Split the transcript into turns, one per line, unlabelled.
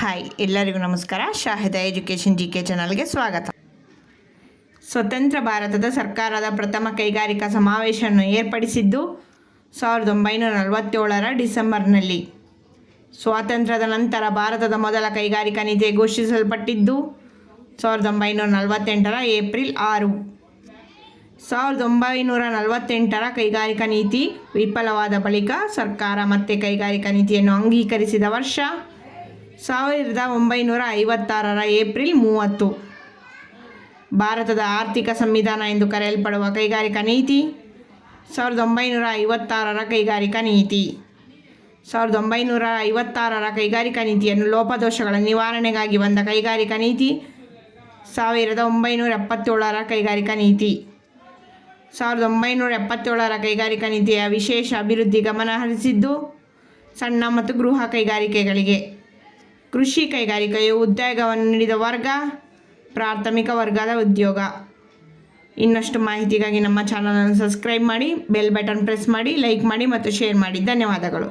Hi ಎಲ್ಲರಿಗೂ ನಮಸ್ಕಾರ. ಶಾಹಿದ education G K ಚಾನಲ್ಗೆ ಸ್ವಾಗತ. ಸ್ವತಂತ್ರ ಭಾರತದ ಸರ್ಕಾರದ ಪ್ರಥಮ ಕೈಗಾರಿಕಾ ಸಮಾವೇಶವನ್ನು ಏರ್ಪಡಿಸಿದ್ದು ಸಾವಿರದ ಒಂಬೈನೂರ ನಲವತ್ತೇಳರ ಡಿಸೆಂಬರ್ನಲ್ಲಿ. ಸ್ವಾತಂತ್ರ್ಯದ ನಂತರ ಭಾರತದ ಮೊದಲ ಕೈಗಾರಿಕಾ ನೀತಿ ಘೋಷಿಸಲ್ಪಟ್ಟಿದ್ದು ಸಾವಿರದ ಒಂಬೈನೂರ ನಲವತ್ತೆಂಟರ ಏಪ್ರಿಲ್ ಆರು. ಸಾವಿರದ ಒಂಬೈನೂರ ನಲವತ್ತೆಂಟರ ಕೈಗಾರಿಕಾ ನೀತಿ ವಿಫಲವಾದ ಬಳಿಕ ಸರ್ಕಾರ ಮತ್ತೆ ಕೈಗಾರಿಕಾ ನೀತಿಯನ್ನು ಅಂಗೀಕರಿಸಿದ ವರ್ಷ ಸಾವಿರದ ಒಂಬೈನೂರ ಐವತ್ತಾರರ ಏಪ್ರಿಲ್ ಮೂವತ್ತು. ಭಾರತದ ಆರ್ಥಿಕ ಸಂವಿಧಾನ ಎಂದು ಕರೆಯಲ್ಪಡುವ ಕೈಗಾರಿಕಾ ನೀತಿ, ಸಾವಿರದ ಒಂಬೈನೂರ ಐವತ್ತಾರರ ಕೈಗಾರಿಕಾ ನೀತಿ. ಸಾವಿರದ ಒಂಬೈನೂರ ಐವತ್ತಾರರ ಕೈಗಾರಿಕಾ ನೀತಿಯನ್ನು ಲೋಪದೋಷಗಳ ನಿವಾರಣೆಗಾಗಿ ಬಂದ ಕೈಗಾರಿಕಾ ನೀತಿ, ಸಾವಿರದ ಒಂಬೈನೂರ ಎಪ್ಪತ್ತೇಳರ ಕೈಗಾರಿಕಾ ನೀತಿ. ಸಾವಿರದ ಒಂಬೈನೂರ ಎಪ್ಪತ್ತೇಳರ ಕೈಗಾರಿಕಾ ನೀತಿಯ ವಿಶೇಷ ಅಭಿವೃದ್ಧಿ ಗಮನ ಹರಿಸಿದ್ದು ಸಣ್ಣ ಮತ್ತು ಗೃಹ ಕೈಗಾರಿಕೆಗಳಿಗೆ. ಕೃಷಿ ಕೈಗಾರಿಕೆಯು ಉದ್ಯೋಗವನ್ನು ನೀಡಿದ ವರ್ಗ, ಪ್ರಾಥಮಿಕ ವರ್ಗದ ಉದ್ಯೋಗ. ಇನ್ನಷ್ಟು ಮಾಹಿತಿಗಾಗಿ ನಮ್ಮ ಚಾನಲನ್ನು ಸಬ್ಸ್ಕ್ರೈಬ್ ಮಾಡಿ, ಬೆಲ್ ಬಟನ್ ಪ್ರೆಸ್ ಮಾಡಿ, ಲೈಕ್ ಮಾಡಿ ಮತ್ತು ಶೇರ್ ಮಾಡಿ. ಧನ್ಯವಾದಗಳು.